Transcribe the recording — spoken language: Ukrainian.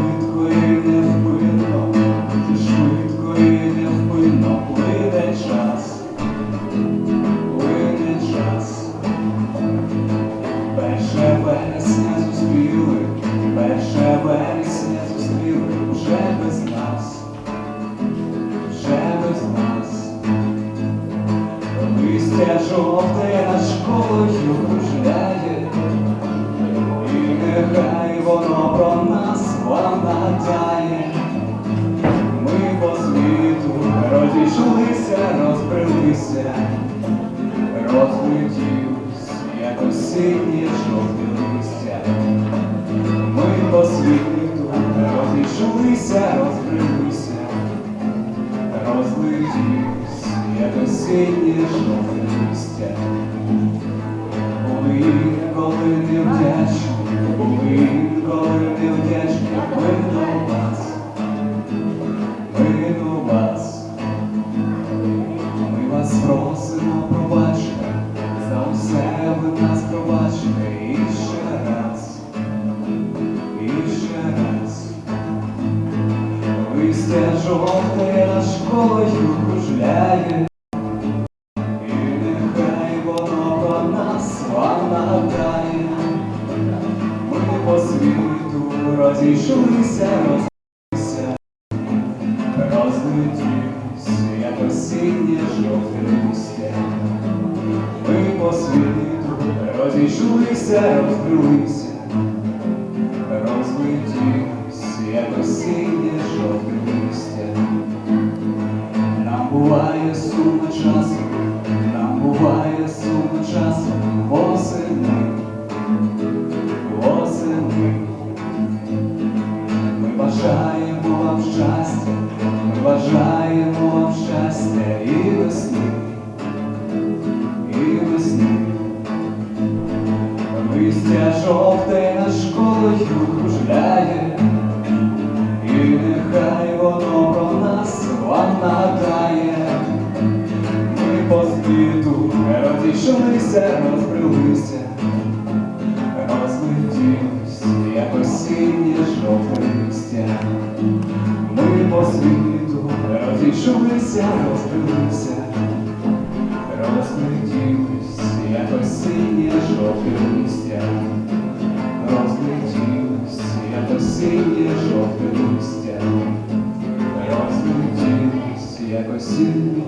швидко і невпинно, дуже швидко і невпинно плине час, плине час, перше вересня зустріли, перше вересня зустріли вже без нас, вже без нас, листя жовте над вже воно про нас вам нагадає. Ми по світу розійшлися, розбрелися, розлетілись, як осіннє жовте листя. Ми по світу розійшлися, розбрелися, розлетілись, як осіннє жовте Листя жовте над школою кружляє, і нехай воно про нас вам нагадає. Ми по світу розійшлися, розійшлися, розлетілись, як осіннє жовте листя. Ми по світу розійшлися, розбилися, розлетілись, як осіннє жовте листя. Нам буває сумно часом, нам буває сумно часом, восени, восени. Ми бажаємо вам щастя, ми бажаємо вам щастя і весни, і весни. Листя жовте над школою розійшлися, розбрелися, розлетілись, як осіннє жовте листя. Ми по світу розійшлися, розбрелися, розлетілись, як осіннє жовте листя. Розлетілись, як осіннє жовте листя. Розлетілись, як осіннє